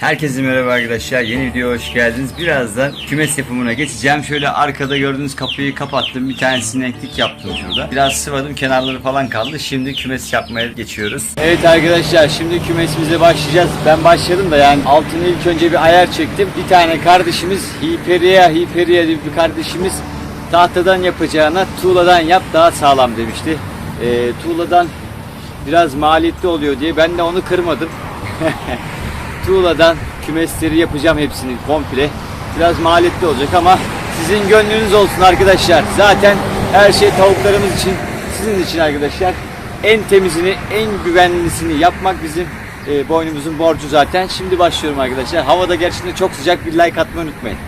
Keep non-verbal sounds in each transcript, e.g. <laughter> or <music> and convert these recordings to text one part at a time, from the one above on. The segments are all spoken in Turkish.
Herkese merhaba arkadaşlar. Yeni videoya hoş geldiniz. Birazdan kümes yapımına geçeceğim. Şöyle arkada gördüğünüz kapıyı kapattım. Bir tane sineklik yaptım şurada. Biraz sıvadım. Kenarları falan kaldı. Şimdi kümes yapmaya geçiyoruz. Evet arkadaşlar şimdi kümesimize başlayacağız. Ben başladım da yani altını ilk önce bir ayar çektim. Bir tane kardeşimiz Hyperia Hyperia diye bir kardeşimiz tahtadan yapacağına tuğladan yap daha sağlam demişti. Ee, tuğladan biraz maliyetli oluyor diye ben de onu kırmadım. <laughs> tuğladan kümesleri yapacağım hepsini komple. Biraz maliyetli olacak ama sizin gönlünüz olsun arkadaşlar. Zaten her şey tavuklarımız için, sizin için arkadaşlar. En temizini, en güvenlisini yapmak bizim e, boynumuzun borcu zaten. Şimdi başlıyorum arkadaşlar. Havada gerçekten çok sıcak. Bir like atmayı unutmayın.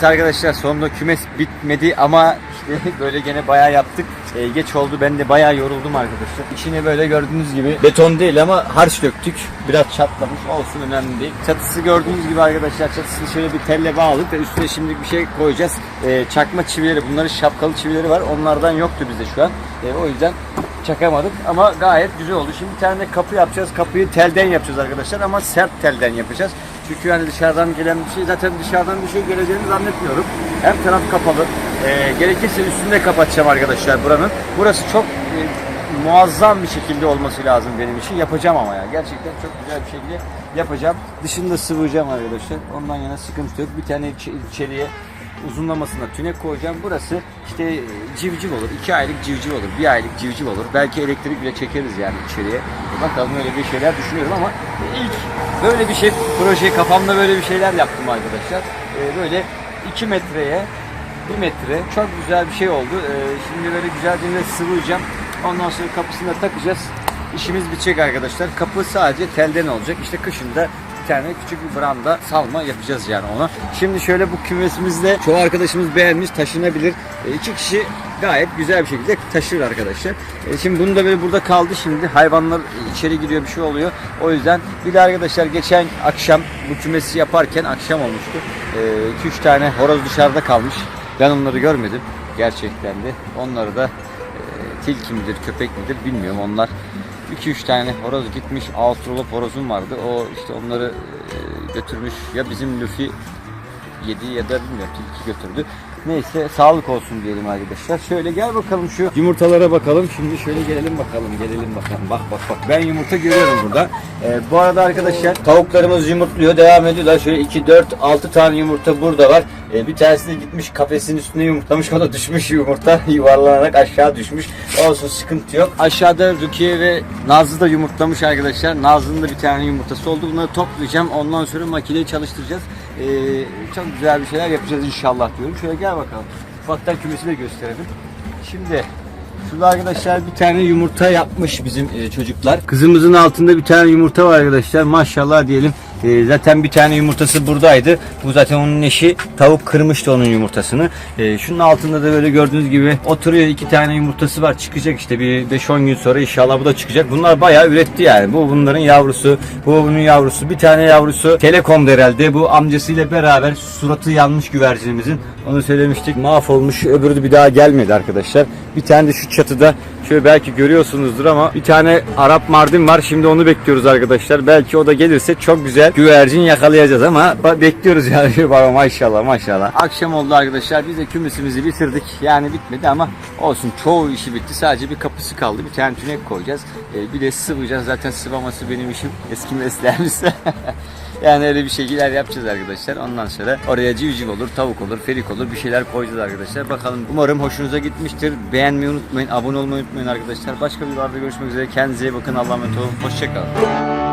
Evet arkadaşlar sonunda kümes bitmedi ama işte <laughs> böyle gene bayağı yaptık. Ee, geç oldu ben de bayağı yoruldum arkadaşlar. İçine böyle gördüğünüz gibi beton değil ama harç döktük. Biraz çatlamış olsun önemli değil. Çatısı gördüğünüz gibi arkadaşlar çatısını şöyle bir telle bağladık ve üstüne şimdi bir şey koyacağız. Ee, çakma çivileri bunların şapkalı çivileri var. Onlardan yoktu bizde şu an. Ee, o yüzden çakamadık ama gayet güzel oldu. Şimdi bir tane kapı yapacağız. Kapıyı telden yapacağız arkadaşlar ama sert telden yapacağız. Çünkü yani dışarıdan gelen bir şey zaten dışarıdan bir şey geleceğini zannetmiyorum. Hem taraf kapalı. Ee, gerekirse üstünü de kapatacağım arkadaşlar buranın. Burası çok e, muazzam bir şekilde olması lazım benim için. Yapacağım ama ya. Gerçekten çok güzel bir şekilde yapacağım. Dışını da sıvayacağım arkadaşlar. Ondan yana sıkıntı yok. Bir tane içeriye uzunlamasına tünek koyacağım. Burası işte e, civciv olur. iki aylık civciv olur. Bir aylık civciv olur. Belki elektrik bile çekeriz yani içeriye. Bakalım öyle bir şeyler düşünüyorum ama ilk böyle bir şey proje kafamda böyle bir şeyler yaptım arkadaşlar. E, Böyle 2 metreye 1 metre çok güzel bir şey oldu. E, Şimdi böyle güzelce sıvayacağım. Ondan sonra kapısını da takacağız. İşimiz bitecek arkadaşlar. Kapı sadece telden olacak. İşte kışında tane küçük bir branda salma yapacağız yani ona. Şimdi şöyle bu kümesimizde çoğu arkadaşımız beğenmiş taşınabilir. E, iki kişi gayet güzel bir şekilde taşır arkadaşlar. E, şimdi bunu da böyle burada kaldı şimdi. Hayvanlar içeri giriyor bir şey oluyor. O yüzden bir de arkadaşlar geçen akşam bu kümesi yaparken akşam olmuştu. 2-3 tane horoz dışarıda kalmış. Ben onları görmedim. Gerçekten de. Onları da e, tilki midir, köpek midir bilmiyorum. Onlar 2-3 tane horoz gitmiş. Avustralop horozum vardı. O işte onları e, götürmüş. Ya bizim Luffy yedi ya da bilmiyorum tilki götürdü. Neyse sağlık olsun diyelim arkadaşlar. Şöyle gel bakalım şu yumurtalara bakalım. Şimdi şöyle gelelim bakalım. Gelelim bakalım. Bak bak bak. Ben yumurta görüyorum burada. Ee, bu arada arkadaşlar tavuklarımız yumurtluyor. Devam ediyorlar. Şöyle 2, 4, 6 tane yumurta burada var. Ee, bir tanesi gitmiş kafesin üstüne yumurtlamış. O da düşmüş yumurta. <laughs> Yuvarlanarak aşağı düşmüş. Olsun sıkıntı yok. Aşağıda Rukiye ve Nazlı da yumurtlamış arkadaşlar. Nazlı'nın da bir tane yumurtası oldu. Bunları toplayacağım. Ondan sonra makineyi çalıştıracağız. Ee, çok güzel bir şeyler yapacağız inşallah diyorum. Şöyle gel bakalım. Ufaktan kümesi de gösterelim. Şimdi Şurada arkadaşlar bir tane yumurta yapmış bizim e, çocuklar. Kızımızın altında bir tane yumurta var arkadaşlar. Maşallah diyelim. E, zaten bir tane yumurtası buradaydı. Bu zaten onun eşi. Tavuk kırmıştı onun yumurtasını. E, şunun altında da böyle gördüğünüz gibi oturuyor. iki tane yumurtası var. Çıkacak işte bir 5-10 gün sonra inşallah bu da çıkacak. Bunlar bayağı üretti yani. Bu bunların yavrusu. Bu bunun yavrusu. Bir tane yavrusu Telekom'da herhalde. Bu amcasıyla beraber suratı yanmış güvercinimizin. Onu söylemiştik. Mahvolmuş. Öbürü de bir daha gelmedi arkadaşlar. Bir tane de şu çatıda şöyle belki görüyorsunuzdur ama bir tane Arap Mardin var. Şimdi onu bekliyoruz arkadaşlar. Belki o da gelirse çok güzel güvercin yakalayacağız ama bekliyoruz yani. <laughs> Baba maşallah maşallah. Akşam oldu arkadaşlar. Biz de kümesimizi bitirdik. Yani bitmedi ama olsun. Çoğu işi bitti. Sadece bir kapısı kaldı. Bir tane tünek koyacağız. Ee, bir de sıvayacağız. Zaten sıvaması benim işim. <laughs> Eski mesleğimiz. <laughs> Yani öyle bir şekiller yapacağız arkadaşlar. Ondan sonra oraya civciv olur, tavuk olur, ferik olur bir şeyler koyacağız arkadaşlar. Bakalım umarım hoşunuza gitmiştir. Beğenmeyi unutmayın, abone olmayı unutmayın arkadaşlar. Başka bir videoda görüşmek üzere. Kendinize iyi bakın. Allah'a emanet olun. Hoşçakalın.